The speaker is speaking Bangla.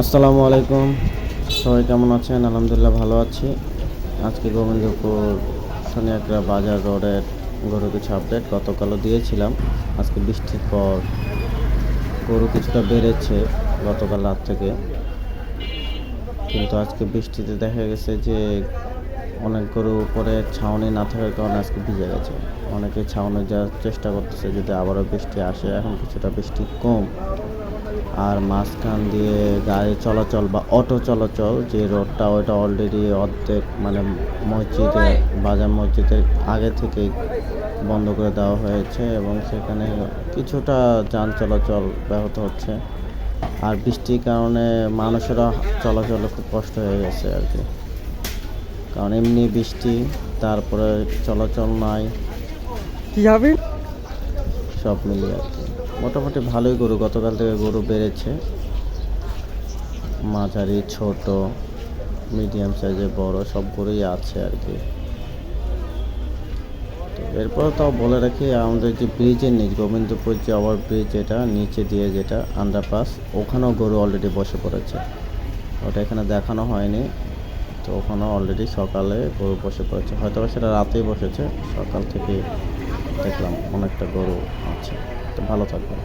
আসসালামু আলাইকুম। সবাই কেমন আছেন? আলহামদুলিল্লাহ ভালো আছি। আজকে গোবিন্দপুর সোনিয়াকড়া বাজার রোডের গরু কিছু আপডেট গতকালও দিয়েছিলাম। আজকে বৃষ্টির পর গরু কিছুটা বেড়েছে গতকাল রাত থেকে। কিন্তু আজকে বৃষ্টিতে দেখা গেছে যে অনেক গরু উপরে ছাউনি না থাকার কারণে আজকে ভিজে গেছে। অনেকে ছাউনি যাওয়ার চেষ্টা করতেছে যদি আবারও বৃষ্টি আসে। এখন কিছুটা বৃষ্টি কম। আর মাঝখান দিয়ে গাড়ি চলাচল বা অটো চলাচল যে রোডটা ওইটা অলরেডি অর্ধেক মানে মসজিদে বাজার মসজিদের আগে থেকেই বন্ধ করে দেওয়া হয়েছে এবং সেখানে কিছুটা যান চলাচল ব্যাহত হচ্ছে। আর বৃষ্টির কারণে মানুষেরা চলাচলে খুব কষ্ট হয়ে গেছে আর কি। কারণ এমনি বৃষ্টি তারপরে চলাচল নাই। কি হবে সব মিলিয়ে আর কি। মোটামুটি ভালোই গরু, গতকাল থেকে গরু বেড়েছে। মাঝারি, ছোট মিডিয়াম সাইজের বড়, সব গরুই আছে আর কি। এরপর তাও বলে রাখি, আমাদের যে ব্রিজের নিচ, গোবিন্দপুর যে ওভার ব্রিজ যেটা নিচে দিয়ে যেটা আন্ডারপাস ওখানেও গরু অলরেডি বসে পড়েছে। ওটা এখানে দেখানো হয়নি, তো ওখানেও অলরেডি সকালে গরু বসে পড়েছে। হয়তো সেটা রাতেই বসেছে, সকাল থেকে দেখলাম অনেকটা গরু আছে। তো ভালো থাকবেন।